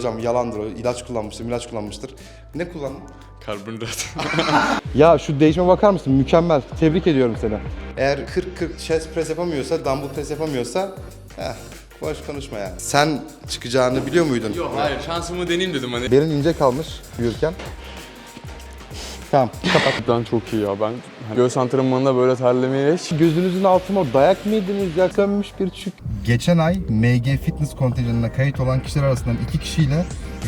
Hocam yalandır o. İlaç kullanmıştır, ilaç kullanmıştır. Ne kullandın? Karbonhidrat. Ya şu değişime bakar mısın? Mükemmel. Tebrik ediyorum seni. Eğer 40-40 chest press yapamıyorsa, dumbbell press yapamıyorsa heh, boş konuşma ya. Sen çıkacağını biliyor muydun? Yok hayır şansımı deneyeyim dedim hani. Belin ince kalmış yürürken. Tamam, kapat. Ben çok iyi ya ben göğüs antrenmanında böyle terlemeye hiç Gözünüzün altına o dayak mı yediniz ya? Sönmüş bir çük. Geçen ay MG Fitness kontenjanına kayıt olan kişiler arasından iki kişiyle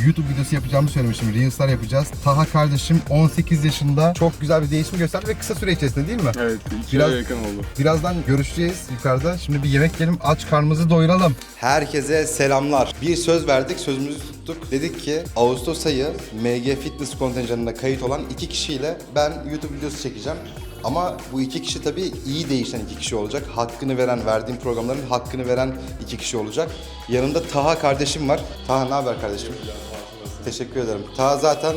YouTube videosu yapacağımı söylemiştim. Reels'lar yapacağız. Taha kardeşim 18 yaşında. Çok güzel bir değişim gösterdi ve kısa süre içerisinde değil mi? Evet iki Biraz- yakın oldu. Birazdan görüşeceğiz yukarıda. Şimdi bir yemek yiyelim, aç karnımızı doyuralım. Herkese selamlar. Bir söz verdik, sözümüzü tuttuk. Dedik ki Ağustos ayı MG Fitness kontenjanına kayıt olan iki kişiyle ben YouTube videosu çekeceğim. Ama bu iki kişi tabii iyi değişen iki kişi olacak. Hakkını veren, verdiğim programların hakkını veren iki kişi olacak. Yanımda Taha kardeşim var. Taha ne haber kardeşim? Teşekkür ederim. Taha zaten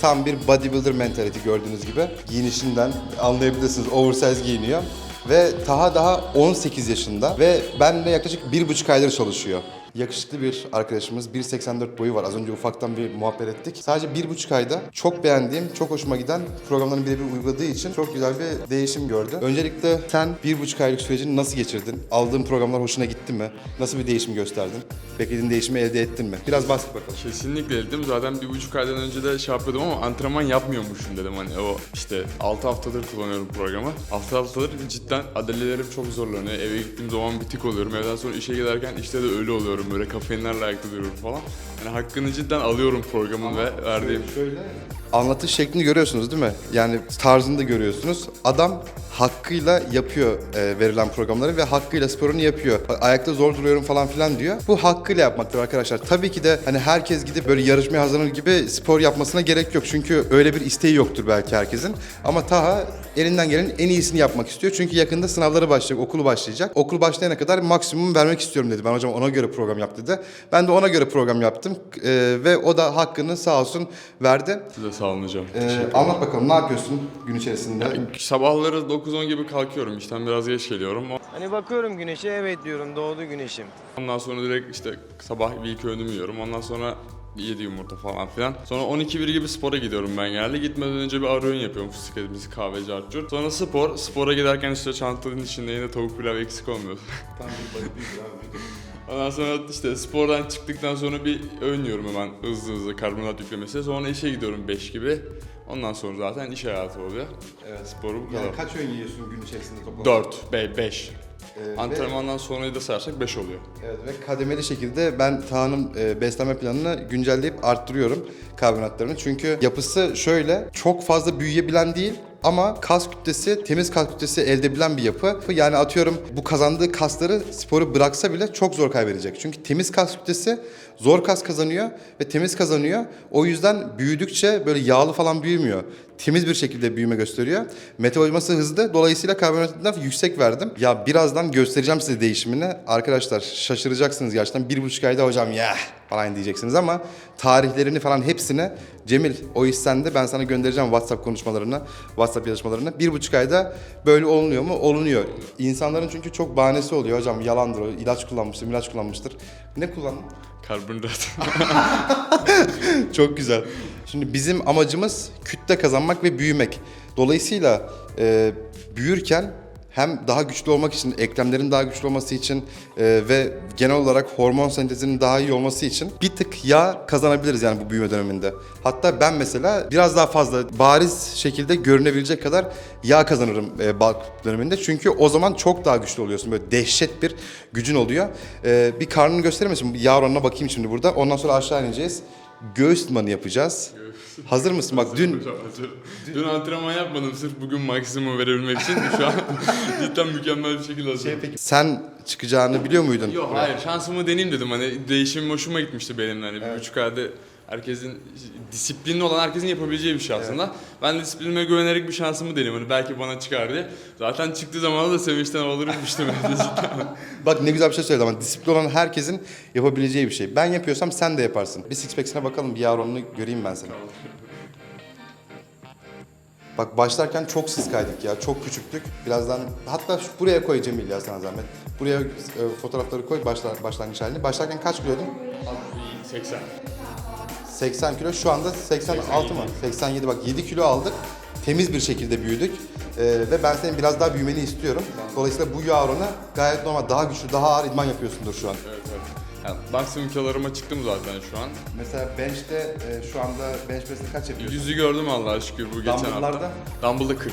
tam bir bodybuilder mentality gördüğünüz gibi. Giyinişinden anlayabilirsiniz. Oversize giyiniyor. Ve Taha daha 18 yaşında ve benimle yaklaşık bir buçuk aydır çalışıyor. Yakışıklı bir arkadaşımız, 1.84 boyu var. Az önce ufaktan bir muhabbet ettik. Sadece bir buçuk ayda çok beğendiğim, çok hoşuma giden programların birebir uyguladığı için çok güzel bir değişim gördü. Öncelikle sen bir buçuk aylık sürecini nasıl geçirdin? Aldığın programlar hoşuna gitti mi? Nasıl bir değişim gösterdin? Beklediğin değişimi elde ettin mi? Biraz bahset bakalım. Kesinlikle dedim zaten bir buçuk aydan önce de şey yapıyordum ama antrenman yapmıyormuşum dedim hani o işte 6 haftadır kullanıyorum programı. 6 haftadır cidden adalelerim çok zorlanıyor. Eve gittiğim zaman bitik oluyorum. Evden sonra işe giderken işte de ölü oluyorum böyle kafeinlerle ayakta duruyorum falan. Yani hakkını cidden alıyorum programın ve verdiğim. Şöyle anlatış şeklini görüyorsunuz değil mi? Yani tarzını da görüyorsunuz. Adam hakkıyla yapıyor e, verilen programları ve hakkıyla sporunu yapıyor. Ayakta zor duruyorum falan filan diyor. Bu hakkıyla yapmaktır arkadaşlar. Tabii ki de hani herkes gidip böyle yarışmaya hazırlanır gibi spor yapmasına gerek yok. Çünkü öyle bir isteği yoktur belki herkesin. Ama Taha elinden gelenin en iyisini yapmak istiyor. Çünkü yakında sınavları başlayacak, okulu başlayacak. Okul başlayana kadar maksimum vermek istiyorum dedi. Ben hocam ona göre program yap dedi. Ben de ona göre program yaptım. E, ve o da hakkını sağ olsun verdi. Size sağ olun hocam. Ee, anlat bakalım ne yapıyorsun gün içerisinde? Sabahları 9-10 gibi kalkıyorum işten biraz geç geliyorum. Hani bakıyorum güneşe evet diyorum doğdu güneşim. Ondan sonra direkt işte sabah bir ilk öğünümü yiyorum. Ondan sonra 7 yumurta falan filan. Sonra 12-1 gibi spora gidiyorum ben genelde. Gitmeden önce bir ara öğün yapıyorum. Fıstık ezmesi, kahve, carcur. Sonra spor. Spora giderken işte çantanın içinde yine tavuk pilav eksik olmuyor. Ondan sonra işte spordan çıktıktan sonra bir öğün yiyorum hemen hızlı hızlı karbonhidrat yüklemesi. Sonra işe gidiyorum 5 gibi. Ondan sonra zaten iş hayatı oluyor. Evet. Sporu bu kadar. Yani kaç öğün yiyorsun gün içerisinde toplam? 4, 5. Ee, ve- Antrenmandan sonra da sayarsak 5 oluyor. Evet ve kademeli şekilde ben Taha'nın e, beslenme planını güncelleyip arttırıyorum karbonatlarını. Çünkü yapısı şöyle çok fazla büyüyebilen değil ama kas kütlesi, temiz kas kütlesi elde edilen bir yapı. Yani atıyorum bu kazandığı kasları sporu bıraksa bile çok zor kaybedecek. Çünkü temiz kas kütlesi zor kas kazanıyor ve temiz kazanıyor. O yüzden büyüdükçe böyle yağlı falan büyümüyor. Temiz bir şekilde büyüme gösteriyor. Metabolizması hızlı. Dolayısıyla karbonhidratından yüksek verdim. Ya birazdan göstereceğim size değişimini. Arkadaşlar şaşıracaksınız gerçekten. Bir buçuk ayda hocam ya falan diyeceksiniz ama tarihlerini falan hepsini Cemil o iş sende. Ben sana göndereceğim WhatsApp konuşmalarını, WhatsApp yazışmalarını. Bir buçuk ayda böyle olunuyor mu? Olunuyor. İnsanların çünkü çok bahanesi oluyor. Hocam yalandır o. ilaç kullanmıştır, ilaç kullanmıştır. Ne kullandın? Karbonhidrat. Çok güzel. Şimdi bizim amacımız kütle kazanmak ve büyümek. Dolayısıyla e, büyürken hem daha güçlü olmak için, eklemlerin daha güçlü olması için e, ve genel olarak hormon sentezinin daha iyi olması için bir tık yağ kazanabiliriz yani bu büyüme döneminde. Hatta ben mesela biraz daha fazla bariz şekilde görünebilecek kadar yağ kazanırım e, bulk döneminde. Çünkü o zaman çok daha güçlü oluyorsun. Böyle dehşet bir gücün oluyor. E, bir karnını göstereyim mi şimdi? Yağ oranına bakayım şimdi burada. Ondan sonra aşağı ineceğiz. Göğüs idmanı yapacağız. Hazır mısın? Bak dün Dün antrenman yapmadım sırf bugün maksimum verebilmek için. Şu an cidden mükemmel bir şekilde hazırım. peki sen çıkacağını biliyor muydun? Yok hayır şansımı deneyeyim dedim hani değişim hoşuma gitmişti benim hani bir buçuk ayda herkesin disiplinli olan herkesin yapabileceği bir şey aslında. Ben disiplinime güvenerek bir şansımı deneyim hani belki bana çıkar diye. Zaten çıktığı zaman da sevinçten alırmıştım. Bak ne güzel bir şey söyledi ama disiplin olan herkesin yapabileceği bir şey. Ben yapıyorsam sen de yaparsın. Bir six pack'ine bakalım bir oranını göreyim ben seni. Bak başlarken çok sıskaydık ya. Çok küçüktük. Birazdan hatta şu, buraya koy Cemil ya sana zahmet. Buraya e, fotoğrafları koy başlar, başlangıç halini. Başlarken kaç kilodun? 80. 80 kilo şu anda 86 mı? 87 bak 7 kilo aldık. Temiz bir şekilde büyüdük. Ee, ve ben senin biraz daha büyümeni istiyorum. Dolayısıyla bu yağ oranı gayet normal. Daha güçlü, daha ağır idman yapıyorsundur şu an. Evet evet. Yani maksimum kilolarıma çıktım zaten şu an. Mesela bench'te e, şu anda bench press'te kaç yapıyorsun? Yüzü gördüm Allah'a şükür bu geçen Dumbbell'larda? hafta. Dumbbell'da 40.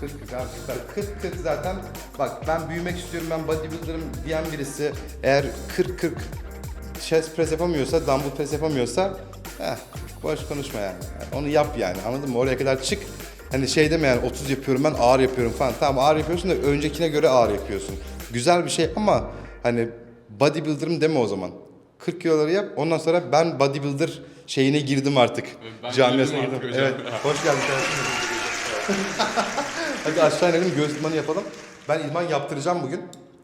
40 40 abi süper. 40 40 zaten bak ben büyümek istiyorum ben bodybuilder'ım diyen birisi eğer 40 40 chest press yapamıyorsa, dumbbell press yapamıyorsa heh, boş konuşma yani. Onu yap yani anladın mı? Oraya kadar çık. Hani şey deme yani 30 yapıyorum ben ağır yapıyorum falan. Tamam ağır yapıyorsun da öncekine göre ağır yapıyorsun. Güzel bir şey ama hani bodybuilder'ım deme o zaman. 40 kiloları yap ondan sonra ben bodybuilder şeyine girdim artık. Ben Camiasına girdim artık hocam. Evet. Hoş geldin. Hadi aşağı inelim göğüs idmanı yapalım. Ben idman yaptıracağım bugün.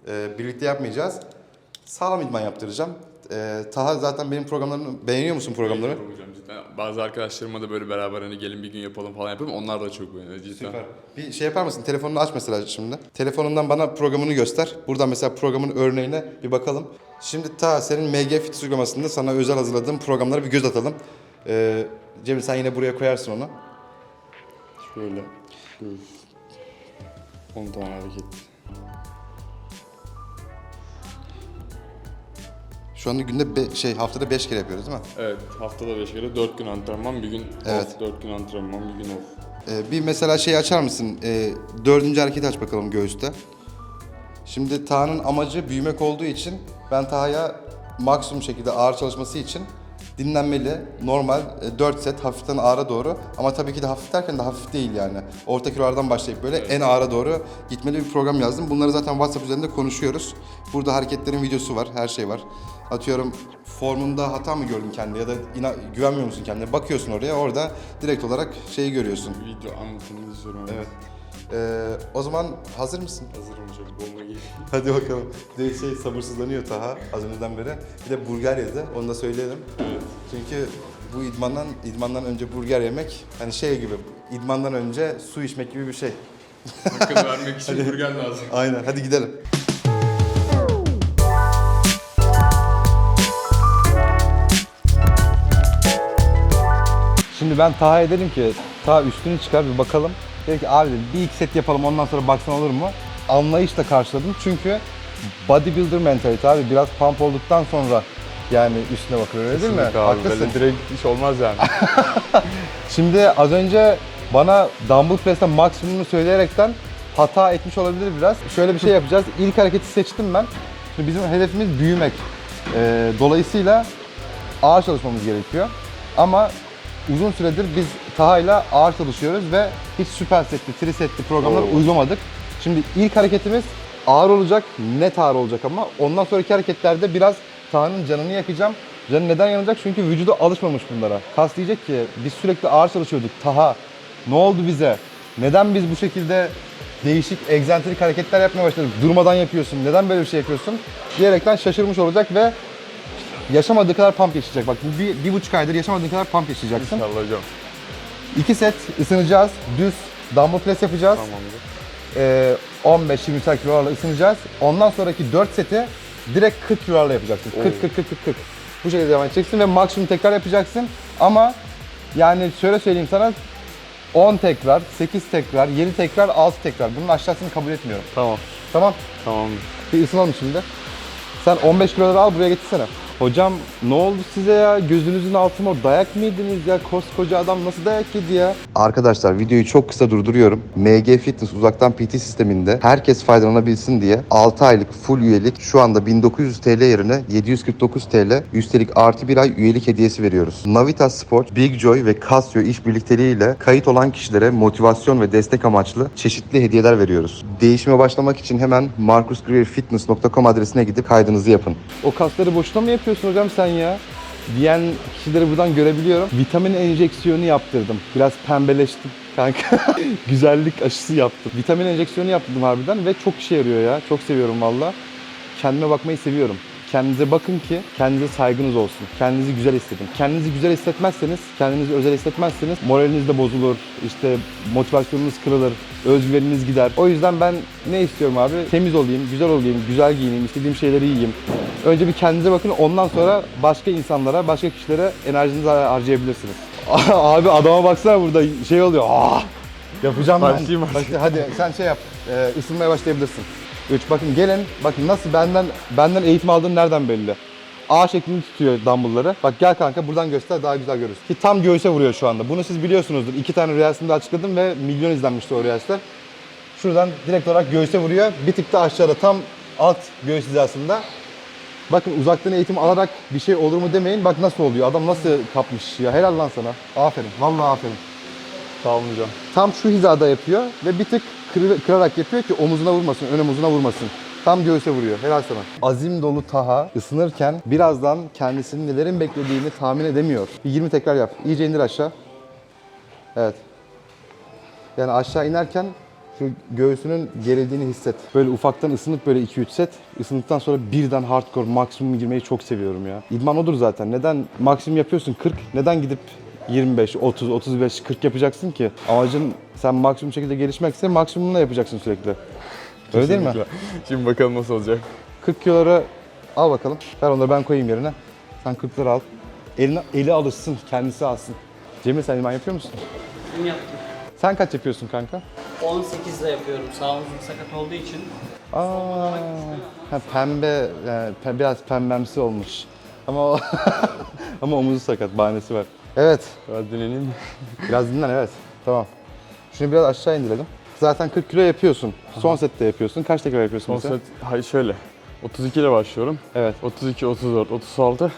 Ee, birlikte yapmayacağız. Sağlam idman yaptıracağım. Ee, Taha zaten benim programlarımı beğeniyor musun programları? Hocam cidden. Bazı arkadaşlarıma da böyle beraber hani gelin bir gün yapalım falan yapıyorum. Onlar da çok beğeniyor cidden. Süper. Bir şey yapar mısın? Telefonunu aç mesela şimdi. Telefonundan bana programını göster. Buradan mesela programın örneğine bir bakalım. Şimdi ta senin MG Fitness uygulamasında sana özel hazırladığım programlara bir göz atalım. Ee, Cemil sen yine buraya koyarsın onu. Şöyle. göğüs. 10 tane hareket. Şu anda günde be- şey haftada 5 kere yapıyoruz değil mi? Evet haftada 5 kere 4 gün antrenman bir gün Evet. off. 4 gün antrenman bir gün off. Ee, bir mesela şey açar mısın? Ee, dördüncü hareketi aç bakalım göğüste. Şimdi Taha'nın amacı büyümek olduğu için ben Taha'ya maksimum şekilde ağır çalışması için dinlenmeli, normal 4 set hafiften ağıra doğru ama tabii ki de hafif derken de hafif değil yani. Orta kilolardan başlayıp böyle en ağıra doğru gitmeli bir program yazdım. Bunları zaten WhatsApp üzerinde konuşuyoruz. Burada hareketlerin videosu var, her şey var. Atıyorum formunda hata mı gördün kendine ya da ina- güvenmiyor musun kendine? Bakıyorsun oraya, orada direkt olarak şeyi görüyorsun. Video anlatımını izliyorum. Evet. Ee, o zaman hazır mısın? Hazırım hocam bomba gibi. Hadi bakalım. Bir de şey sabırsızlanıyor Taha az önceden beri. Bir de burger yedi. Onu da söyleyelim. Evet. Çünkü bu idmandan idmandan önce burger yemek hani şey gibi idmandan önce su içmek gibi bir şey. Hakkını vermek için burger lazım. Aynen. Hadi gidelim. Şimdi ben Taha'ya dedim ki Taha üstünü çıkar bir bakalım. Dedi ki abi dedi, bir iki set yapalım ondan sonra baksan olur mu? Anlayışla karşıladım çünkü bodybuilder mentalite abi biraz pump olduktan sonra yani üstüne bakıyor öyle değil mi? Haklısın. Böyle direkt iş olmaz yani. Şimdi az önce bana dumbbell press'ten maksimumunu söyleyerekten hata etmiş olabilir biraz. Şöyle bir şey yapacağız. İlk hareketi seçtim ben. Şimdi bizim hedefimiz büyümek. Ee, dolayısıyla ağır çalışmamız gerekiyor. Ama uzun süredir biz Taha'yla ağır çalışıyoruz ve hiç süper setli, tri setli programlar Oo. uygulamadık. Şimdi ilk hareketimiz ağır olacak, net ağır olacak ama ondan sonraki hareketlerde biraz Taha'nın canını yakacağım. Canı neden yanacak? Çünkü vücudu alışmamış bunlara. Kas diyecek ki biz sürekli ağır çalışıyorduk. Taha ne oldu bize? Neden biz bu şekilde değişik, egzantrik hareketler yapmaya başladık? Durmadan yapıyorsun. Neden böyle bir şey yapıyorsun? Diyerekten şaşırmış olacak ve yaşamadığı kadar pump yaşayacak. Bak bu bir, bir buçuk aydır yaşamadığın kadar pump yaşayacaksın. İnşallah hocam. İki set ısınacağız. Düz dumbbell press yapacağız. Tamamdır. Ee, 15-20 kilolarla ısınacağız. Ondan sonraki 4 seti direkt 40 kilolarla yapacaksın. 40 40 40 40 40. Bu şekilde devam edeceksin ve maksimum tekrar yapacaksın. Ama yani şöyle söyleyeyim sana 10 tekrar, 8 tekrar, 7 tekrar, 6 tekrar. Bunun aşağısını kabul etmiyorum. Tamam. Tamam. Tamamdır. Bir ısınalım şimdi. Sen 15 kiloları al buraya getirsene. Hocam ne oldu size ya? Gözünüzün altına dayak mı yediniz ya? Koskoca adam nasıl dayak yedi ya? Arkadaşlar videoyu çok kısa durduruyorum. MG Fitness uzaktan PT sisteminde herkes faydalanabilsin diye 6 aylık full üyelik şu anda 1900 TL yerine 749 TL üstelik artı bir ay üyelik hediyesi veriyoruz. Navitas Sport, Big Joy ve Casio işbirlikleriyle kayıt olan kişilere motivasyon ve destek amaçlı çeşitli hediyeler veriyoruz. Değişime başlamak için hemen marcusgreerfitness.com adresine gidip kaydınızı yapın. O kasları boşuna mı yapıyorsun hocam sen ya? Diyen kişileri buradan görebiliyorum. Vitamin enjeksiyonu yaptırdım. Biraz pembeleştim kanka. Güzellik aşısı yaptım. Vitamin enjeksiyonu yaptırdım harbiden ve çok işe yarıyor ya. Çok seviyorum valla. Kendime bakmayı seviyorum. Kendinize bakın ki kendinize saygınız olsun. Kendinizi güzel hissedin. Kendinizi güzel hissetmezseniz, kendinizi özel hissetmezseniz moraliniz de bozulur. işte motivasyonunuz kırılır. Özgüveniniz gider. O yüzden ben ne istiyorum abi? Temiz olayım, güzel olayım, güzel giyineyim, istediğim şeyleri yiyeyim. Önce bir kendinize bakın. Ondan sonra başka insanlara, başka kişilere enerjinizi harcayabilirsiniz. abi adama baksana burada şey oluyor. Ah! Yapacağım ben. Başlayayım artık. Başla, hadi sen şey yap. E, ısınmaya başlayabilirsin. 3 bakın gelin. Bakın nasıl benden benden eğitim aldığın nereden belli. A şeklinde tutuyor dumbbellları. Bak gel kanka buradan göster daha güzel görürsün. Ki tam göğüse vuruyor şu anda. Bunu siz biliyorsunuzdur. İki tane rüyasında açıkladım ve milyon izlenmişti o rüyaslar. Şuradan direkt olarak göğüse vuruyor. Bir tık da aşağıda tam alt göğüs hizasında. Bakın uzaktan eğitim alarak bir şey olur mu demeyin. Bak nasıl oluyor. Adam nasıl kapmış ya. Helal lan sana. Aferin. Vallahi aferin. Sağ olun hocam. Tam şu hizada yapıyor ve bir tık kırarak yapıyor ki omuzuna vurmasın, ön omuzuna vurmasın. Tam göğüse vuruyor. Helal sana. Azim dolu Taha ısınırken birazdan kendisinin nelerin beklediğini tahmin edemiyor. Bir 20 tekrar yap. İyice indir aşağı. Evet. Yani aşağı inerken şu göğsünün gerildiğini hisset. Böyle ufaktan ısınıp böyle 2-3 set. Isındıktan sonra birden hardcore maksimum girmeyi çok seviyorum ya. İdman odur zaten. Neden maksimum yapıyorsun 40? Neden gidip 25, 30, 35, 40 yapacaksın ki? Amacın sen maksimum şekilde gelişmekse maksimumla yapacaksın sürekli. Öyle değil mi? Kesinlikle. Şimdi bakalım nasıl olacak. 40 kiloları al bakalım. Ver onları ben koyayım yerine. Sen 40'ları al. Eline, eli alışsın, kendisi alsın. Cemil sen idman yapıyor musun? Dün yaptım. Sen kaç yapıyorsun kanka? 18'de yapıyorum. Sağ omzum sakat olduğu için. Aa, ha, pembe, yani pe- biraz pembemsi olmuş. Ama o ama omuzu sakat, bahanesi var. Evet, Biraz dinleneyim mi? biraz dinlen evet. Tamam. Şunu biraz aşağı indirelim. Zaten 40 kilo yapıyorsun. Son sette yapıyorsun. Kaç tekrar yapıyorsun Son mesela? set, hayır şöyle. 32 ile başlıyorum. Evet. 32, 34, 36.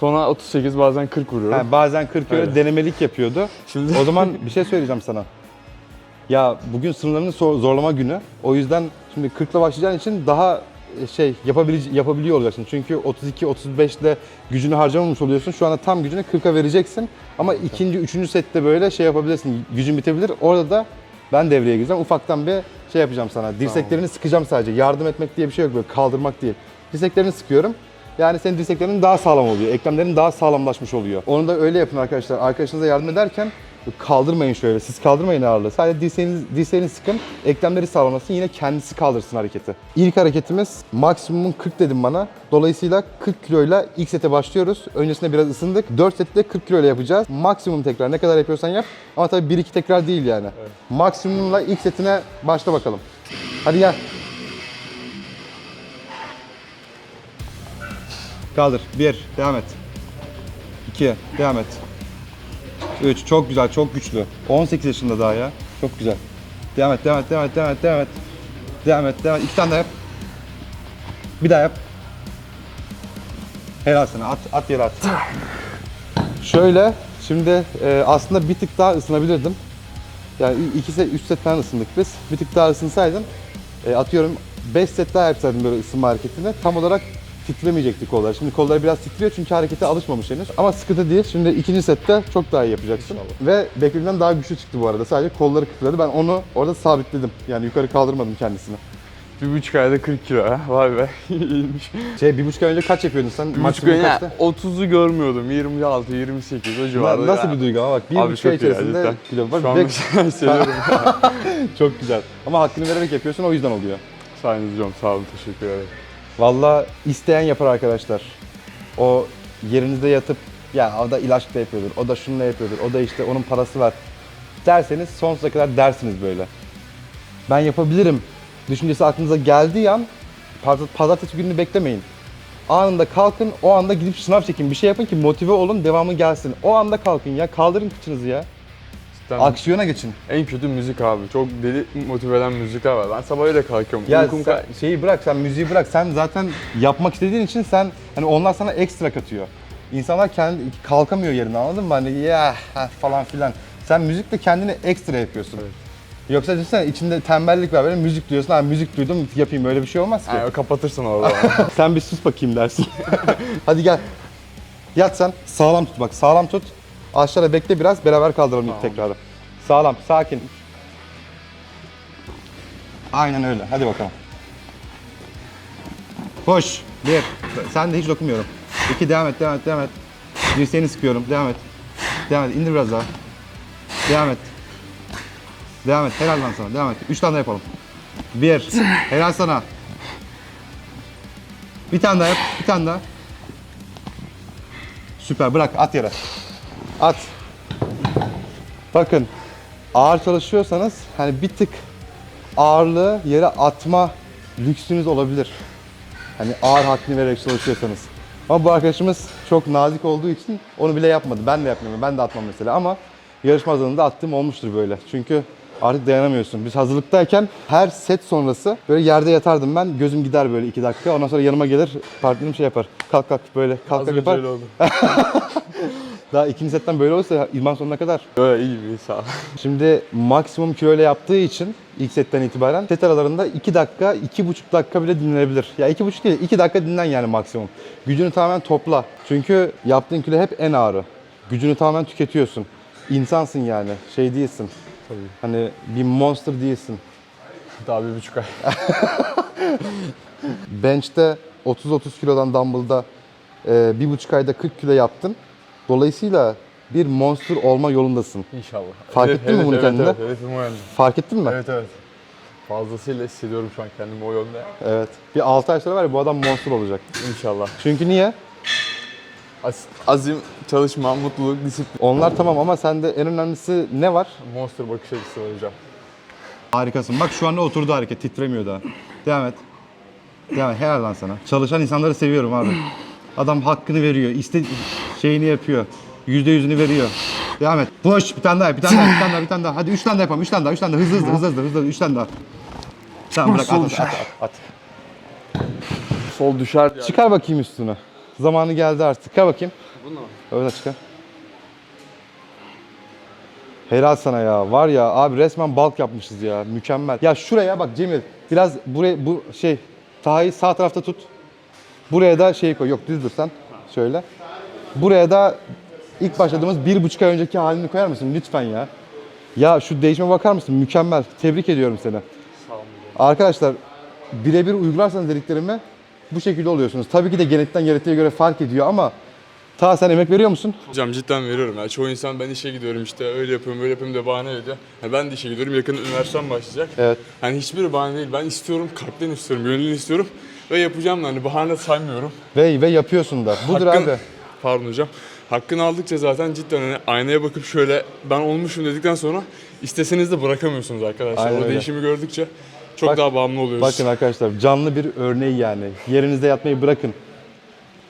Sonra 38 bazen 40 vuruyorum. Ha, bazen 40 kilo denemelik yapıyordu. Şimdi O zaman bir şey söyleyeceğim sana. Ya bugün sınırlarını zor- zorlama günü. O yüzden şimdi 40 ile başlayacağın için daha şey yapabili- yapabiliyor olacaksın. Çünkü 32 35 ile gücünü harcamamış oluyorsun. Şu anda tam gücünü 40'a vereceksin. Ama ikinci, üçüncü sette böyle şey yapabilirsin. Gücün bitebilir. Orada da ben devreye gireceğim. Ufaktan bir şey yapacağım sana. Dirseklerini sıkacağım sadece. Yardım etmek diye bir şey yok böyle kaldırmak değil. Dirseklerini sıkıyorum. Yani senin dirseklerin daha sağlam oluyor. Eklemlerin daha sağlamlaşmış oluyor. Onu da öyle yapın arkadaşlar. Arkadaşınıza yardım ederken kaldırmayın şöyle. Siz kaldırmayın ağırlığı. Sadece dirseğiniz, dirseğini sıkın. Eklemleri sağlamasın. Yine kendisi kaldırsın hareketi. İlk hareketimiz maksimum 40 dedim bana. Dolayısıyla 40 kiloyla ilk sete başlıyoruz. Öncesinde biraz ısındık. 4 sette 40 kiloyla yapacağız. Maksimum tekrar ne kadar yapıyorsan yap. Ama tabii 1-2 tekrar değil yani. Maksimumla ilk setine başla bakalım. Hadi gel. Kaldır. 1. Devam et. 2. Devam et. 3. Çok güzel, çok güçlü. 18 yaşında daha ya. Çok güzel. Devam et, devam et, devam et, devam et, devam et. Devam et, devam et. İki tane daha yap. Bir daha yap. Helal sana. At, at yere at. Şöyle, şimdi e, aslında bir tık daha ısınabilirdim. Yani iki set, üç set falan ısındık biz. Bir tık daha ısınsaydın, e, atıyorum 5 set daha yapsaydım böyle ısınma hareketini tam olarak titremeyecekti kollar. Şimdi kollar biraz titriyor çünkü harekete alışmamış henüz. Ama sıkıntı değil. Şimdi ikinci sette çok daha iyi yapacaksın. Ve beklediğimden daha güçlü çıktı bu arada. Sadece kolları kıtladı. Ben onu orada sabitledim. Yani yukarı kaldırmadım kendisini. bir buçuk ayda 40 kilo ha. Vay be. İyiymiş. Şey bir buçuk ay önce kaç yapıyordun sen? Bir buçuk ay ya, 30'u görmüyordum. 26, 28 o civarda. Nasıl ya. bir duygu ama bak bir Abi buçuk ay içerisinde gerçekten. kilo var. Şu an mesela hissediyorum. çok güzel. Ama hakkını vererek yapıyorsun o yüzden oluyor. Sayınız hocam sağ olun teşekkür ederim. Valla isteyen yapar arkadaşlar. O yerinizde yatıp ya o da ilaçla yapıyordur, o da şununla yapıyordur, o da işte onun parası var derseniz sonsuza kadar dersiniz böyle. Ben yapabilirim düşüncesi aklınıza geldiği an pazar- pazartesi gününü beklemeyin. Anında kalkın, o anda gidip sınav çekin. Bir şey yapın ki motive olun, devamı gelsin. O anda kalkın ya, kaldırın kıçınızı ya. Cidden Aksiyona geçin. en kötü müzik abi. Çok deli motive eden müzikler var. Ben sabah öyle kalkıyorum. Ya Uykum sen- şeyi bırak, sen müziği bırak. Sen zaten yapmak istediğin için sen hani onlar sana ekstra katıyor. İnsanlar kendi kalkamıyor yerine anladın mı? Hani ya falan filan. Sen müzikle kendini ekstra yapıyorsun. Yoksa düşünsene içinde tembellik var böyle müzik duyuyorsun. Ha müzik duydum yapayım öyle bir şey olmaz ki. Yani kapatırsın orada. sen bir sus bakayım dersin. Hadi gel. Yat sen. Sağlam tut bak. Sağlam tut. Aşağıda bekle biraz. Beraber kaldıralım ilk tekrarı. Sağlam. Sakin. Aynen öyle. Hadi bakalım. Koş. Bir. Sen de hiç dokunmuyorum. İki devam et, devam et, devam et. Dirseğini sıkıyorum. Devam et. Devam et. İndir biraz daha. Devam et. Devam et. Helal lan sana. Devam et. Üç tane daha yapalım. Bir. Helal sana. Bir tane daha yap. Bir tane daha. Süper. Bırak. At yere. At. Bakın. Ağır çalışıyorsanız hani bir tık ağırlığı yere atma lüksünüz olabilir. Hani ağır hakkını vererek çalışıyorsanız. Ama bu arkadaşımız çok nazik olduğu için onu bile yapmadı. Ben de yapmıyorum. Ben de atmam mesela ama yarışma hazırlığında attığım olmuştur böyle. Çünkü artık dayanamıyorsun. Biz hazırlıktayken her set sonrası böyle yerde yatardım ben. Gözüm gider böyle iki dakika. Ondan sonra yanıma gelir partnerim şey yapar. Kalk kalk böyle kalk kalk yapar. oldu. Daha ikinci setten böyle olursa idman sonuna kadar Öyle iyi bir sağ ol. Şimdi maksimum kiloyla yaptığı için ilk setten itibaren set aralarında 2 dakika, 2,5 dakika bile dinlenebilir. Ya 2,5 değil, 2 dakika dinlen yani maksimum. Gücünü tamamen topla. Çünkü yaptığın kilo hep en ağırı. Gücünü tamamen tüketiyorsun. İnsansın yani, şey değilsin. Tabii. Hani bir monster değilsin. Daha bir buçuk ay. Bench'te 30-30 kilodan dumbbell'da e, bir buçuk ayda 40 kilo yaptın. Dolayısıyla bir monster olma yolundasın. İnşallah. Fark ettin mi bunu kendinde? Evet, hedefim o yönde. Fark ettin mi? Evet evet. Fazlasıyla hissediyorum şu an kendimi o yönde. Evet. Bir 6 ay sonra var ya bu adam monster olacak. İnşallah. Çünkü niye? Az- azim, çalışma, mutluluk, disiplin. Onlar tamam ama sende en önemlisi ne var? Monster bakış açısı var hocam. Harikasın. Bak şu anda oturdu hareket. Titremiyor daha. Devam et. Devam et. Helal lan sana. Çalışan insanları seviyorum abi. Adam hakkını veriyor. İste şeyini yapıyor. Yüzde yüzünü veriyor. Devam et. Boş. Bir tane daha. Bir tane daha. Bir tane daha. Bir tane daha. Hadi üç tane daha yapalım. Üç tane daha. Üç tane daha. Hızlı hızlı hızlı hızlı. hızlı. Üç tane daha. Tamam bırak. At, at, at, at. Sol düşer. Çıkar bakayım üstünü. Zamanı geldi artık. Çıkar bakayım. Bunu Öyle çıkar. Helal sana ya. Var ya abi resmen balk yapmışız ya. Mükemmel. Ya şuraya bak Cemil. Biraz buraya bu şey Taha'yı sağ tarafta tut. Buraya da şey koy. Yok düz dur sen. Şöyle. Buraya da ilk başladığımız bir buçuk ay önceki halini koyar mısın lütfen ya? Ya şu değişime bakar mısın? Mükemmel. Tebrik ediyorum seni. Sağ olun. Arkadaşlar birebir uygularsanız dediklerimi bu şekilde oluyorsunuz. Tabii ki de genetikten genetiğe göre fark ediyor ama ta sen emek veriyor musun? Hocam cidden veriyorum ya. Çoğu insan ben işe gidiyorum işte öyle yapıyorum böyle yapıyorum diye bahane ediyor. Ya ben de işe gidiyorum yakında üniversitem başlayacak. Evet. Hani hiçbir bahane değil. Ben istiyorum, kalpten istiyorum, gönülden istiyorum. Ve yapacağım da hani bahane saymıyorum. Ve ve yapıyorsun da. Budur Hakkın- abi. Pardon hocam. Hakkını aldıkça zaten cidden hani aynaya bakıp şöyle ben olmuşum dedikten sonra isteseniz de bırakamıyorsunuz arkadaşlar. Aynen o öyle. değişimi gördükçe çok Bak- daha bağımlı oluyoruz. Bakın arkadaşlar canlı bir örneği yani. Yerinizde yatmayı bırakın.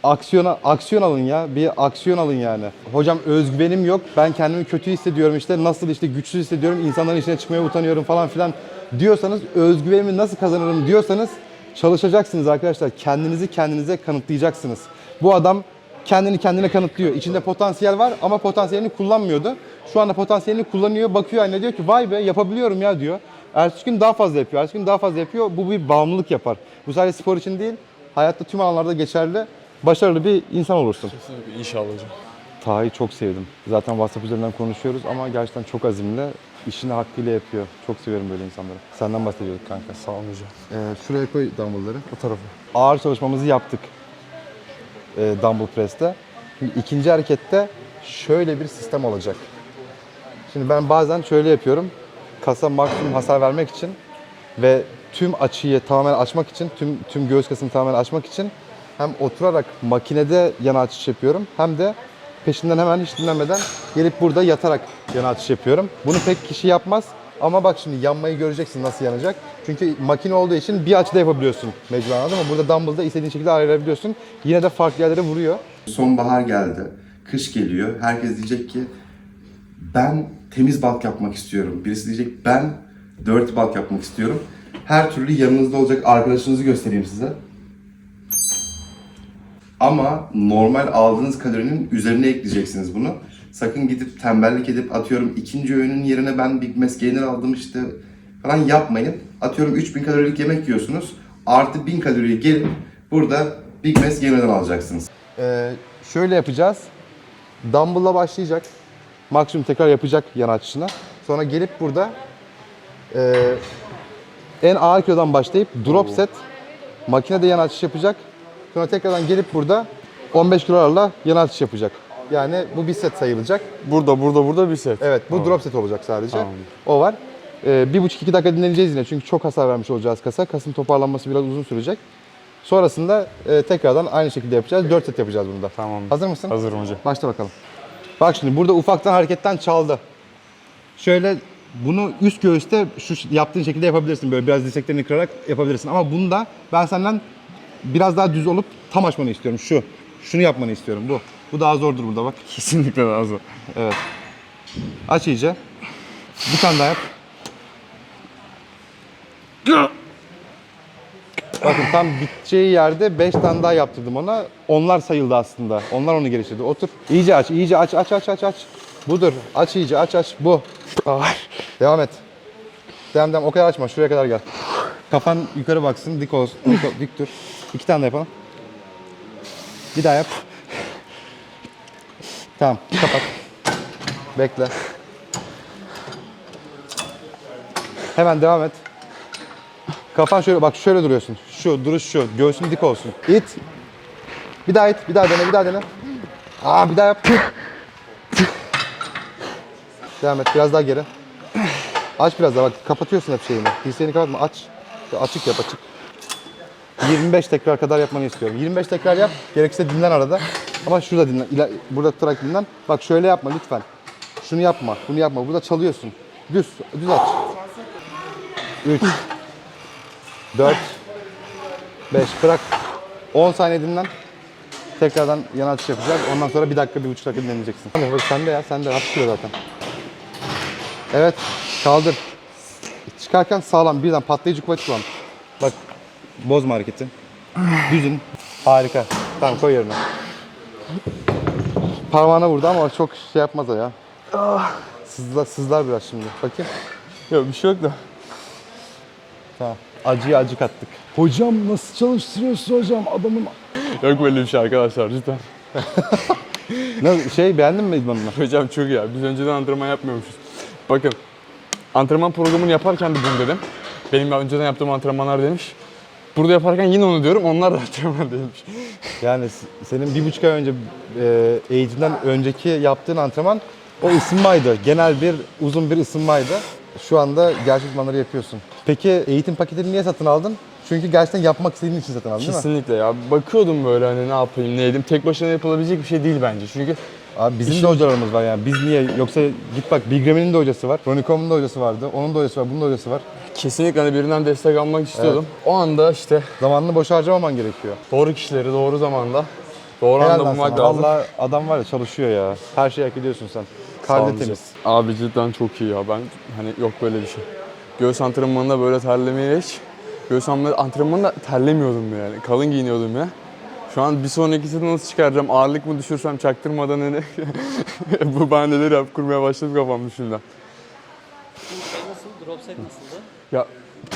Aksiyona aksiyon alın ya. Bir aksiyon alın yani. Hocam özgüvenim yok. Ben kendimi kötü hissediyorum işte. Nasıl işte güçsüz hissediyorum. insanların içine çıkmaya utanıyorum falan filan diyorsanız özgüvenimi nasıl kazanırım diyorsanız çalışacaksınız arkadaşlar. Kendinizi kendinize kanıtlayacaksınız. Bu adam kendini kendine kanıtlıyor. İçinde potansiyel var ama potansiyelini kullanmıyordu. Şu anda potansiyelini kullanıyor. Bakıyor aynı diyor ki vay be yapabiliyorum ya diyor. Ertesi gün daha fazla yapıyor. Ertesi gün daha fazla yapıyor. Bu bir bağımlılık yapar. Bu sadece spor için değil, hayatta tüm alanlarda geçerli. Başarılı bir insan olursun. Kesinlikle, İnşallah hocam. Taha'yı çok sevdim. Zaten WhatsApp üzerinden konuşuyoruz ama gerçekten çok azimli. İşini hakkıyla yapıyor. Çok seviyorum böyle insanları. Senden bahsediyorduk kanka. Sağ olun hocam. Ee, şuraya koy dumbbellları. Bu tarafa. Ağır çalışmamızı yaptık. Ee, dumbbell press'te. Şimdi ikinci harekette şöyle bir sistem olacak. Şimdi ben bazen şöyle yapıyorum. Kasa maksimum hasar vermek için ve tüm açıyı tamamen açmak için, tüm tüm göğüs kasını tamamen açmak için hem oturarak makinede yana açış yapıyorum hem de peşinden hemen hiç dinlenmeden gelip burada yatarak yana açış yapıyorum. Bunu pek kişi yapmaz ama bak şimdi yanmayı göreceksin nasıl yanacak. Çünkü makine olduğu için bir açıda yapabiliyorsun mecburen anladın mı? Burada dumbbell'da istediğin şekilde ayarlayabiliyorsun. Yine de farklı yerlere vuruyor. Sonbahar geldi. Kış geliyor. Herkes diyecek ki ben temiz balk yapmak istiyorum. Birisi diyecek ben dirty balk yapmak istiyorum. Her türlü yanınızda olacak arkadaşınızı göstereyim size. Ama normal aldığınız kalorinin üzerine ekleyeceksiniz bunu. Sakın gidip tembellik edip atıyorum ikinci öğünün yerine ben Big Mac Gainer aldım işte falan yapmayın. Atıyorum 3000 kalorilik yemek yiyorsunuz. Artı 1000 kaloriye gelip burada Big Mac Gainer'dan alacaksınız. Ee, şöyle yapacağız. Dumbbell'la başlayacak. Maksimum tekrar yapacak yan açısına. Sonra gelip burada e, en ağır kilodan başlayıp drop set makinede yan açış yapacak. Sonra tekrardan gelip burada 15 kilolarla yan atış yapacak. Yani bu bir set sayılacak. Burada, burada, burada bir set. Evet bu drop set olacak sadece. Tamam. O var. Ee, bir buçuk iki dakika dinleneceğiz yine çünkü çok hasar vermiş olacağız kasa. Kasın toparlanması biraz uzun sürecek. Sonrasında e, tekrardan aynı şekilde yapacağız. 4 set yapacağız bunda. Tamam. Hazır mısın? Hazırım hocam. Başla bakalım. Bak şimdi burada ufaktan hareketten çaldı. Şöyle bunu üst göğüste şu yaptığın şekilde yapabilirsin. Böyle biraz dirseklerini kırarak yapabilirsin. Ama bunda ben senden biraz daha düz olup tam açmanı istiyorum. Şu. Şunu yapmanı istiyorum. Bu. Bu daha zordur burada bak. Kesinlikle lazım. Evet. Aç iyice. Bir tane daha yap. Bakın tam biteceği yerde 5 tane daha yaptırdım ona. Onlar sayıldı aslında. Onlar onu geliştirdi. Otur. İyice aç, iyice aç, aç, aç, aç, aç. Budur. Aç iyice, aç, aç. Bu. Devam et. Devam, devam. O kadar açma. Şuraya kadar gel. Kafan yukarı baksın, dik olsun. Dik dur. İki tane daha yapalım. Bir daha yap. Tamam, kapat. Bekle. Hemen devam et. Kafan şöyle bak şöyle duruyorsun. Şu duruş şu. Göğsün dik olsun. İt. Bir daha it. Bir daha dene. Bir daha dene. Aa bir daha yap. devam et. Biraz daha geri. Aç biraz daha bak. Kapatıyorsun hep şeyini. Dirseğini kapatma. Aç. Açık yap açık. 25 tekrar kadar yapmanı istiyorum. 25 tekrar yap. Gerekirse dinlen arada. Ama şurada dinlen. İla- burada tutarak dinlen. Bak şöyle yapma lütfen. Şunu yapma. Bunu yapma. Burada çalıyorsun. Düz. Düz aç. 3 4 5 bırak. 10 saniye dinlen. Tekrardan yan atış yapacağız. Ondan sonra bir dakika, bir buçuk dakika dinleneceksin. Bak sen de ya, sen de kilo zaten. Evet, kaldır. Çıkarken sağlam, birden patlayıcı kuvvet kullan. Bak, bozma hareketi. Düzün. Harika. Tamam koy yerine. Parmağına vurdu ama çok şey yapmaz o ya. Sızlar, sızlar biraz şimdi. Bakayım. Yok bir şey yok da. Tamam. Acıya acı kattık. Hocam nasıl çalıştırıyorsun hocam adamın? Yok böyle bir şey arkadaşlar cidden. Ne şey beğendin mi idmanını? Hocam çok ya. Biz önceden antrenman yapmıyormuşuz. Bakın antrenman programını yaparken de bunu dedim. Benim önceden yaptığım antrenmanlar demiş. Burada yaparken yine onu diyorum. Onlar da antrenman değilmiş. Yani senin bir buçuk ay önce e, eğitimden önceki yaptığın antrenman o ısınmaydı. Genel bir uzun bir ısınmaydı. Şu anda gerçek idmanları yapıyorsun. Peki eğitim paketini niye satın aldın? Çünkü gerçekten yapmak istediğin için satın aldın değil mi? Kesinlikle ya. Bakıyordum böyle hani ne yapayım ne edeyim. Tek başına yapılabilecek bir şey değil bence. Çünkü Abi bizim de hocalarımız var yani. Biz niye? Yoksa git bak Bigram'in de hocası var. Ronicom'un da hocası vardı. Onun da hocası var. Bunun da hocası var. Kesinlikle hani birinden destek almak istiyordum. O anda işte Zamanını boş harcamaman gerekiyor. doğru kişileri doğru zamanda doğru Helal anda lan bulmak sana. lazım. Vallahi adam var ya çalışıyor ya. Her şeyi hak ediyorsun sen. Sağ olun Kalbi temiz. Abi cidden çok iyi ya. Ben hani yok böyle bir şey. Göğüs antrenmanında böyle terlemeye hiç. Göğüs antrenmanında- antrenmanında terlemiyordum yani. Kalın giyiniyordum ya. Şu an bir sonrakisini nasıl çıkaracağım? Ağırlık mı düşürsem çaktırmadan hani bu bahaneleri yap kurmaya başladım kafamda şimdiden. Şey nasıl? Drop set nasıldı? Ya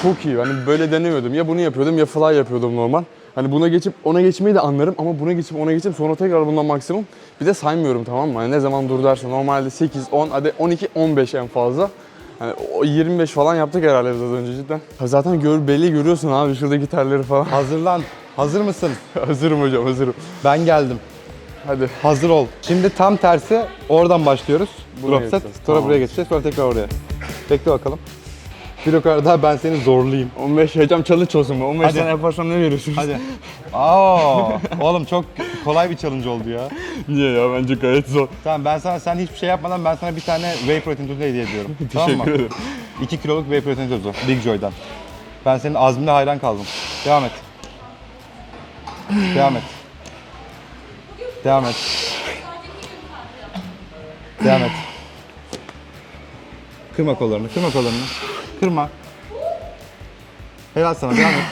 çok iyi. Hani böyle denemiyordum. Ya bunu yapıyordum ya fly yapıyordum normal. Hani buna geçip ona geçmeyi de anlarım ama buna geçip ona geçip sonra tekrar bundan maksimum. Bir de saymıyorum tamam mı? Hani ne zaman dur derse normalde 8, 10, hadi 12, 15 en fazla. Hani o 25 falan yaptık herhalde biraz önce cidden. Ha zaten gör, belli görüyorsun abi şuradaki terleri falan. Hazırlan. Hazır mısın? hazırım hocam hazırım. Ben geldim. Hadi. Hazır ol. Şimdi tam tersi oradan başlıyoruz. Drop set. Sonra Tamam. buraya geçeceğiz. Sonra tekrar oraya. Bekle bakalım. Bir o kadar daha ben seni zorlayayım. 15 hocam challenge olsun bu. 15 Hadi. tane yaparsam ne veriyorsunuz? Hadi. Aa, oğlum çok kolay bir challenge oldu ya. Niye ya bence gayet zor. Tamam ben sana sen hiçbir şey yapmadan ben sana bir tane whey protein tozu hediye ediyorum. tamam mı? Teşekkür ederim. 2 kiloluk whey protein tozu Big Joy'dan. Ben senin azmine hayran kaldım. Devam et. Devam et. Devam et. Devam et. Kırma kollarını, kırma kollarını. Kırma. Helal sana, devam et.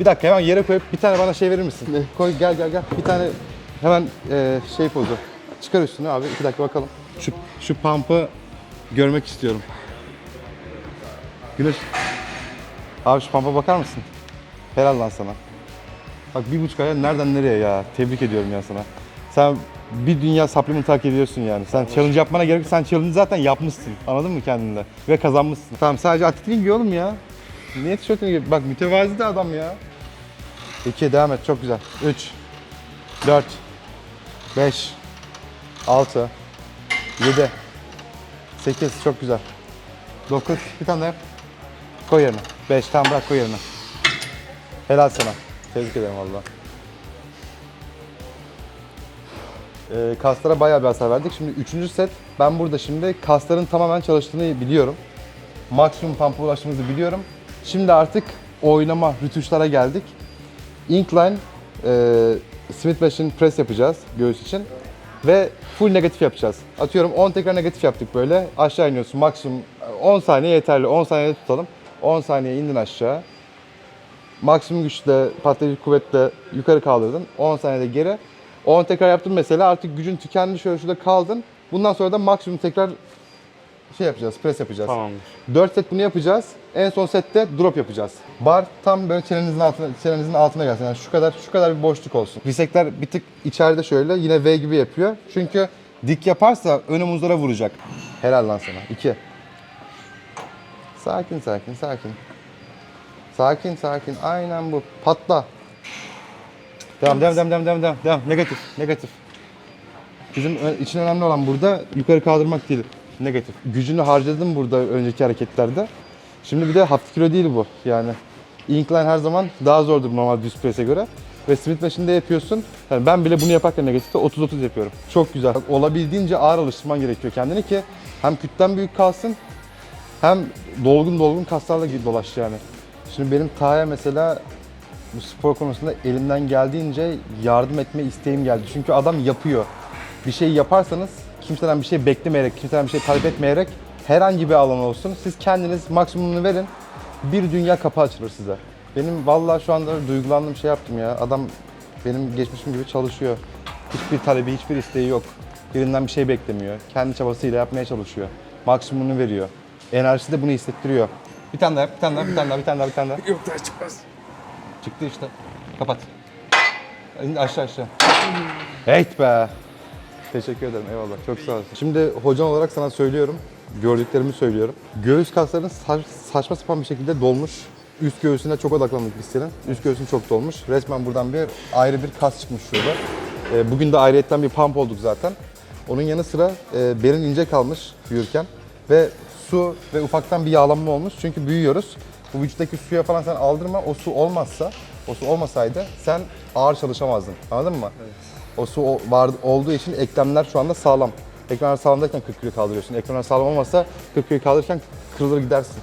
Bir dakika hemen yere koyup bir tane bana şey verir misin? Koy gel gel gel. Bir tane hemen e, şey pozu. Çıkar üstünü abi. iki dakika bakalım. Şu, şu pump'ı görmek istiyorum. Güneş. Abi şu pump'a bakar mısın? Helal lan sana. Bak bir buçuk aya nereden nereye ya? Tebrik ediyorum ya sana. Sen bir dünya supplement hak ediyorsun yani. Sen challenge yapmana gerek yok. Sen challenge zaten yapmışsın. Anladın mı kendinde? Ve kazanmışsın. Tamam sadece atletini giy oğlum ya. Niye tişörtünü giy? Bak mütevazi de adam ya. 2 devam et çok güzel. 3 4 5 6 7 8 çok güzel. 9 bir tane daha yap. Koy yerine. 5 tamam bırak koy yerine. Helal sana. Tebrik ederim valla. Ee, kaslara bayağı bir hasar verdik. Şimdi üçüncü set. Ben burada şimdi kasların tamamen çalıştığını biliyorum. Maksimum pumpa ulaştığımızı biliyorum. Şimdi artık oynama, rütuşlara geldik. Incline, e, Smith Machine press yapacağız göğüs için. Ve full negatif yapacağız. Atıyorum 10 tekrar negatif yaptık böyle. Aşağı iniyorsun maksimum 10 saniye yeterli. 10 saniye tutalım. 10 saniye indin aşağı. Maksimum güçle, patlayıcı kuvvetle yukarı kaldırdın. 10 saniyede geri. 10 tekrar yaptın mesela artık gücün tükendi şöyle şurada kaldın. Bundan sonra da maksimum tekrar şey yapacağız, pres yapacağız. Tamamdır. 4 set bunu yapacağız. En son sette drop yapacağız. Bar tam böyle çenenizin altına, çenenizin altına gelsin. Yani şu kadar şu kadar bir boşluk olsun. Dirsekler bir tık içeride şöyle yine V gibi yapıyor. Çünkü dik yaparsa ön omuzlara vuracak. Helal lan sana. 2. Sakin sakin sakin. Sakin sakin. Aynen bu. Patla. Devam devam devam devam devam devam. devam. Negatif negatif. Bizim için önemli olan burada yukarı kaldırmak değil. Negatif. Gücünü harcadın burada önceki hareketlerde. Şimdi bir de hafif kilo değil bu. Yani incline her zaman daha zordur normal düz press'e göre. Ve Smith Machine'de yapıyorsun. Yani ben bile bunu yaparken negatifte 30-30 yapıyorum. Çok güzel. Olabildiğince ağır alıştırman gerekiyor kendini ki hem kütlen büyük kalsın hem dolgun dolgun kaslarla dolaş yani. Şimdi benim Taha'ya mesela bu spor konusunda elimden geldiğince yardım etme isteğim geldi. Çünkü adam yapıyor. Bir şey yaparsanız kimseden bir şey beklemeyerek, kimseden bir şey talep etmeyerek herhangi bir alan olsun. Siz kendiniz maksimumunu verin. Bir dünya kapı açılır size. Benim vallahi şu anda duygulandığım şey yaptım ya. Adam benim geçmişim gibi çalışıyor. Hiçbir talebi, hiçbir isteği yok. Birinden bir şey beklemiyor. Kendi çabasıyla yapmaya çalışıyor. Maksimumunu veriyor. Enerjisi de bunu hissettiriyor. Bir tane daha bir tane daha, bir tane daha, bir tane daha, bir tane daha. Yok daha çıkmaz. Çıktı işte. Kapat. İn aşağı aşağı. Heyt be. Teşekkür ederim eyvallah. Çok sağ olasın. Şimdi hocam olarak sana söylüyorum. Gördüklerimi söylüyorum. Göğüs kasların sa- saçma sapan bir şekilde dolmuş. Üst göğsüne çok odaklandık biz senin. Üst göğsün çok dolmuş. Resmen buradan bir ayrı bir kas çıkmış şurada. Ee, bugün de ayrıyetten bir pump olduk zaten. Onun yanı sıra e, belin ince kalmış büyürken. Ve su ve ufaktan bir yağlanma olmuş. Çünkü büyüyoruz. Bu vücuttaki suya falan sen aldırma. O su olmazsa, o su olmasaydı sen ağır çalışamazdın. Anladın mı? O su o- var, olduğu için eklemler şu anda sağlam. Eklemler sağlamdayken 40 kilo kaldırıyorsun. Eklemler sağlam olmasa 40 kilo kaldırırken kırılır gidersin.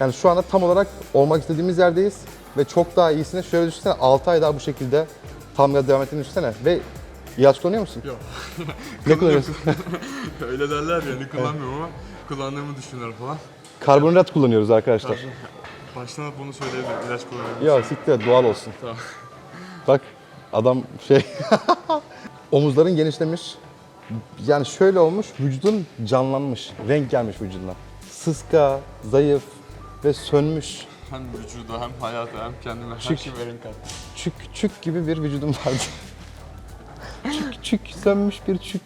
Yani şu anda tam olarak olmak istediğimiz yerdeyiz. Ve çok daha iyisini şöyle düşünsene 6 ay daha bu şekilde tam gaz devam ettiğini düşünsene. Ve ilaç kullanıyor musun? Yok. ne kullanıyorsun? Öyle derler yani kullanmıyorum ama kullandığımı düşünüyorum falan. Karbonhidrat kullanıyoruz arkadaşlar. Baştan alıp bunu söyleyebilirim. İlaç kullanıyorum. Ya siktir doğal olsun. Tamam. Bak adam şey omuzların genişlemiş. Yani şöyle olmuş vücudun canlanmış. Renk gelmiş vücuduna. Sıska, zayıf ve sönmüş. Hem vücuda hem hayata hem kendime her Çık. şey verin kat. Çük çük gibi bir vücudum vardı. çük çük sönmüş bir çük.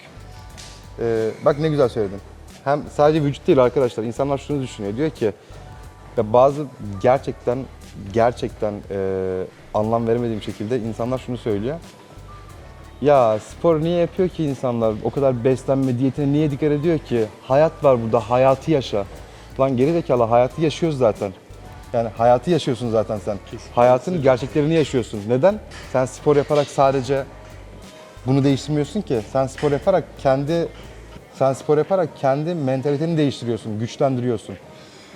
Ee, bak ne güzel söyledin. Hem sadece vücut değil arkadaşlar. İnsanlar şunu düşünüyor. Diyor ki ya bazı gerçekten gerçekten e, anlam veremediğim şekilde insanlar şunu söylüyor. Ya spor niye yapıyor ki insanlar? O kadar beslenme, diyetine niye dikkat ediyor ki? Hayat var burada, hayatı yaşa. Lan geri zekalı hayatı yaşıyoruz zaten. Yani hayatı yaşıyorsun zaten sen. Hayatın gerçeklerini yaşıyorsun. Neden? Sen spor yaparak sadece bunu değiştirmiyorsun ki. Sen spor yaparak kendi sen spor yaparak kendi mentaliteni değiştiriyorsun, güçlendiriyorsun.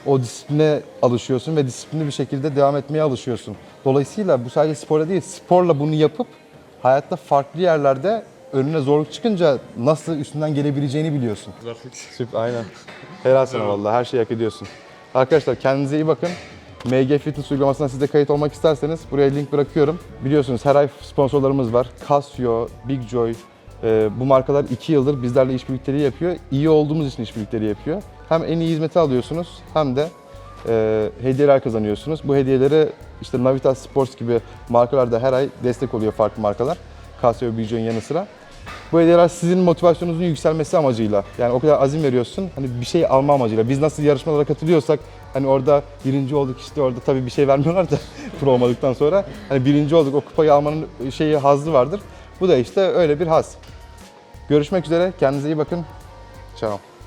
O disipline alışıyorsun ve disiplinli bir şekilde devam etmeye alışıyorsun. Dolayısıyla bu sadece sporla değil, sporla bunu yapıp hayatta farklı yerlerde önüne zorluk çıkınca nasıl üstünden gelebileceğini biliyorsun. Süper, aynen. Helal sana vallahi her şeyi hak ediyorsun. Arkadaşlar kendinize iyi bakın. MG Fitness uygulamasına siz de kayıt olmak isterseniz buraya link bırakıyorum. Biliyorsunuz her ay sponsorlarımız var. Casio, Big Joy. E, bu markalar 2 yıldır bizlerle işbirlikleri yapıyor. İyi olduğumuz için işbirlikleri yapıyor. Hem en iyi hizmeti alıyorsunuz hem de e, hediyeler kazanıyorsunuz. Bu hediyelere işte Navitas Sports gibi markalar da her ay destek oluyor farklı markalar. Casio Bijon'un yanı sıra. Bu hediyeler sizin motivasyonunuzun yükselmesi amacıyla. Yani o kadar azim veriyorsun. Hani bir şey alma amacıyla. Biz nasıl yarışmalara katılıyorsak hani orada birinci olduk işte orada tabii bir şey vermiyorlar da pro olmadıktan sonra. Hani birinci olduk o kupayı almanın şeyi hazzı vardır. Bu da işte öyle bir haz. Görüşmek üzere. Kendinize iyi bakın. Ciao.